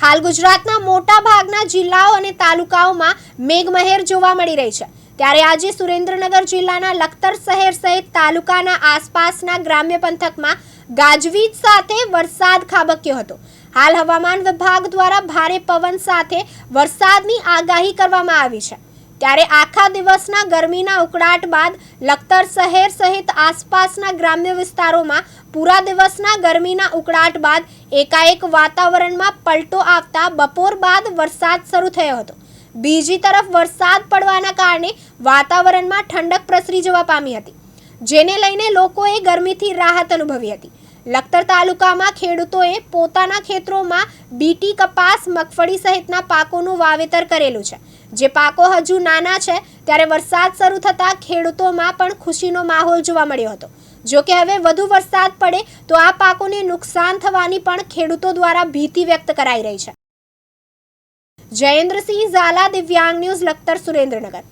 હાલ ગુજરાતના મોટા ભાગના જિલ્લાઓ અને તાલુકાઓમાં મેઘમહેર જોવા મળી રહી છે. ત્યારે આજે સુરેન્દ્રનગર જિલ્લાના લખતર શહેર સહિત તાલુકાના આસપાસના ગ્રામ્ય પંથકમાં ગાજવીજ સાથે વરસાદ ખાબક્યો હતો. હાલ હવામાન વિભાગ દ્વારા ભારે પવન સાથે વરસાદની આગાહી કરવામાં આવી છે. ત્યારે આખા દિવસના ગરમીના ઉકળાટ બાદ લખતર શહેર સહિત આસપાસના ગ્રામ્ય વિસ્તારોમાં પૂરા દિવસના ગરમીના ઉકળાટ બાદ એકાએક વાતાવરણમાં પલટો આવતા બપોર બાદ વરસાદ શરૂ થયો હતો. બીજી તરફ વરસાદ પડવાના કારણે વાતાવરણમાં ઠંડક પ્રસરી જવા પામી હતી, જેને લઈને લોકોએ ગરમીથી રાહત અનુભવી હતી. લખતર તાલુકામાં ખેડૂતોએ પોતાના ખેતરોમાં બીટી કપાસ, મગફળી સહિતના પાકોનું વાવેતર કરેલું છે, જે પાકો હજુ નાના છે ત્યારે વરસાદ શરૂ થતાં ખેડૂતોમાં પણ ખુશીનો માહોલ જોવા મળ્યો હતો. જો કે હવે વધુ વરસાદ પડે તો આ પાકોને નુકસાન થવાની પણ ખેડૂતો દ્વારા ભીતિ વ્યક્ત કરાઈ રહી છે. જયેન્દ્રસિંહ ઝાલા, દિવ્યાંગ ન્યૂઝ, લખતર સુરેન્દ્રનગર.